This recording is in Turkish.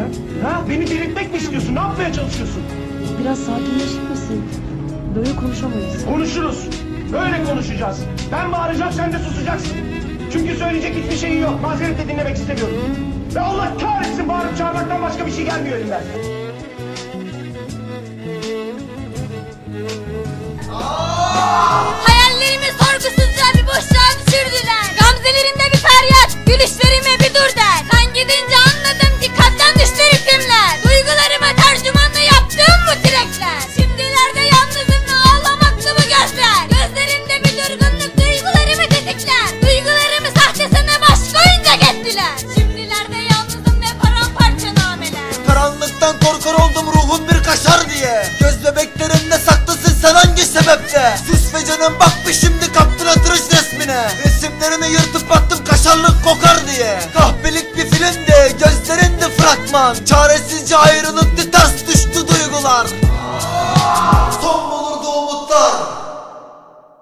sen? Ha? Beni delirtmek mi istiyorsun? Ne yapmaya çalışıyorsun? Biraz sakinleşir misin? Böyle konuşamayız. Konuşuruz. Böyle konuşacağız. Ben bağıracağım sen de susacaksın. Çünkü söyleyecek hiçbir şeyin yok. Mazeret de dinlemek istemiyorum. Ve Allah kahretsin bağırıp çağırmaktan başka bir şey gelmiyor elimden. Dilekler Şimdilerde yalnızım ve ağlamaklı bu gözler Gözlerinde bir durgunluk duygularımı tetikler. Duygularımı sahtesine baş koyunca gettiler Şimdilerde yalnızım ve paramparça nameler. Karanlıktan korkar oldum ruhun bir kaşar diye. Göz bebeklerimde saklısın sen hangi sebepte? Sus be canım bak bir şimdi kaptın atırış resmine. Resimlerini yırtıp attım kaşarlık kokar diye. Kahpelik bir filmdi gözlerinde fragman. Çaresizce düş